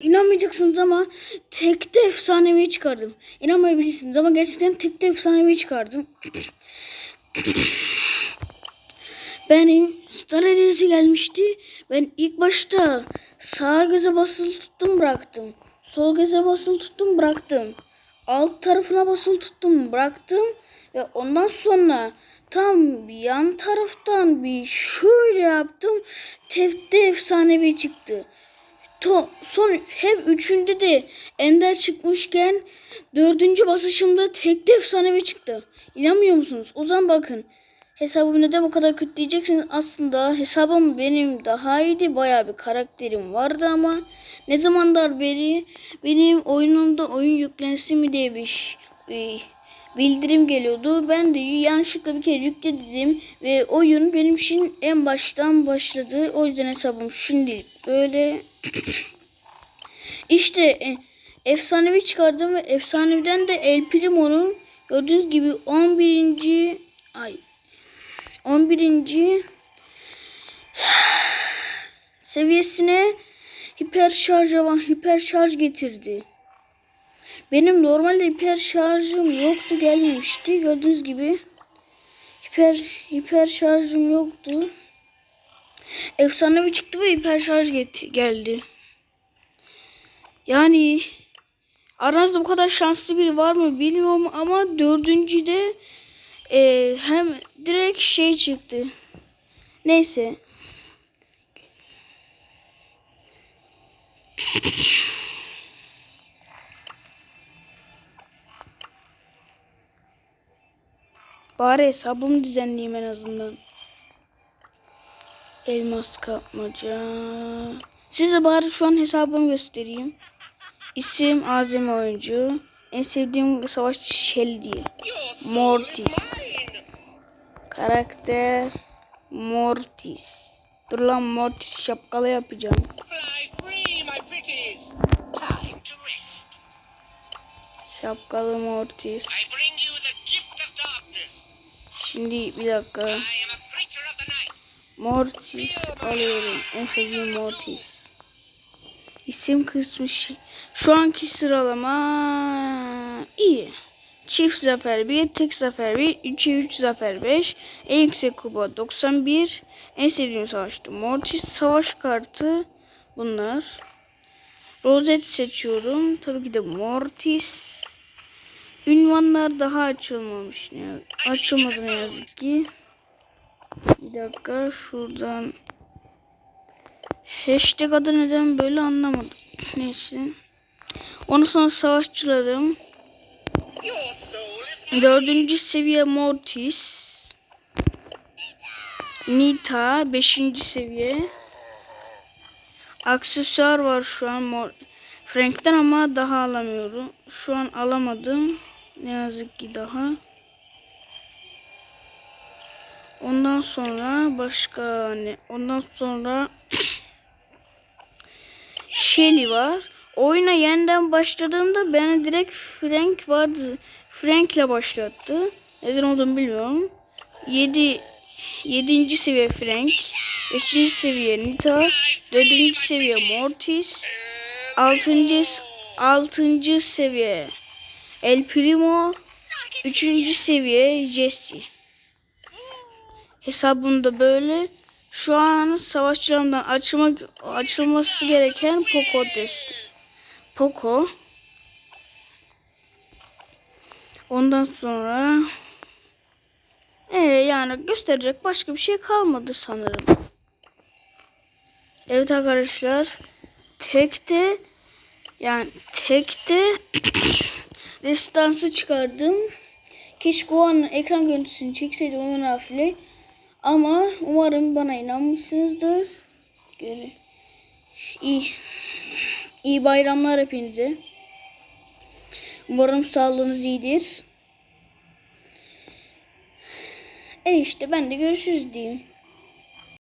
İnanmayacaksınız ama tekte efsanevi çıkardım. İnanmayabilirsiniz ama gerçekten tekte efsanevi çıkardım. Benim Star hediyesi gelmişti. Ben ilk başta sağ göze basılı tuttum bıraktım. Sol göze basılı tuttum bıraktım. Alt tarafına basılı tuttum bıraktım. Ve ondan sonra tam yan taraftan bir şöyle yaptım. Tepte efsanevi çıktı. To, son hep üçünde de ender çıkmışken dördüncü basışımda tekte efsanevi çıktı. İnanmıyor musunuz? O zaman bakın. Hesabım neden bu kadar kötü diyeceksiniz. Aslında hesabım benim daha iyiydi. Bayağı bir karakterim vardı ama ne zamanlar beri benim oyunumda oyun yüklensin mi diye bir ş- e, bildirim geliyordu. Ben de yanlışlıkla bir kere yükledim ve oyun benim için en baştan başladı. O yüzden hesabım şimdi böyle işte e, efsanevi çıkardım ve efsaneviden de El Primo'nun gördüğünüz gibi 11. ay 11. seviyesine hiper şarj avan hiper şarj getirdi. Benim normalde hiper şarjım yoktu gelmemişti. Gördüğünüz gibi hiper hiper şarjım yoktu. Efsanevi çıktı ve hiper şarj get- geldi. Yani aranızda bu kadar şanslı biri var mı bilmiyorum ama dördüncüde e, hem direkt şey çıktı. Neyse. Bari hesabımı düzenleyeyim en azından. Elmas kapmaca. Size bari şu an hesabımı göstereyim. İsim Azim oyuncu. En sevdiğim savaşçı Shelly. Mortis. Karakter Mortis. Dur lan Mortis şapkalı yapacağım. Şapkalı Mortis. Şimdi bir dakika. Mortis alıyorum. En sevdiğim Mortis. İsim kısmı Şu anki sıralama iyi. Çift zafer 1, tek zafer 1, 3'e 3 zafer 5. En yüksek kupa 91. En sevdiğim savaştı Mortis. Savaş kartı bunlar. Rozet seçiyorum. Tabii ki de Mortis. Ünvanlar daha açılmamış. Ne, açılmadı ne yazık ki. Bir dakika şuradan hashtag adı neden böyle anlamadım. Neyse. Ondan sonra savaşçılarım. Dördüncü seviye Mortis. Nita. Beşinci seviye. Aksesuar var şu an mor. Frank'ten ama daha alamıyorum. Şu an alamadım. Ne yazık ki daha. Ondan sonra başka ne? Ondan sonra Shelly var. Oyuna yeniden başladığımda beni direkt Frank vardı. Frank'le başlattı. Neden olduğunu bilmiyorum. 7 7. seviye Frank, 5. seviye Nita, 4. seviye Mortis, 6. 6. seviye El Primo, 3. seviye Jesse. Hesabımda böyle. Şu an savaşçılarımdan açılmak, açılması gereken Poco desti. Poco. Ondan sonra ee, yani gösterecek başka bir şey kalmadı sanırım. Evet arkadaşlar. Tekte yani tekte destansı çıkardım. Keşke o an ekran görüntüsünü çekseydim onun hafifle. Ama umarım bana inanmışsınızdır. Göre. İyi. İyi bayramlar hepinize. Umarım sağlığınız iyidir. E işte ben de görüşürüz diyeyim.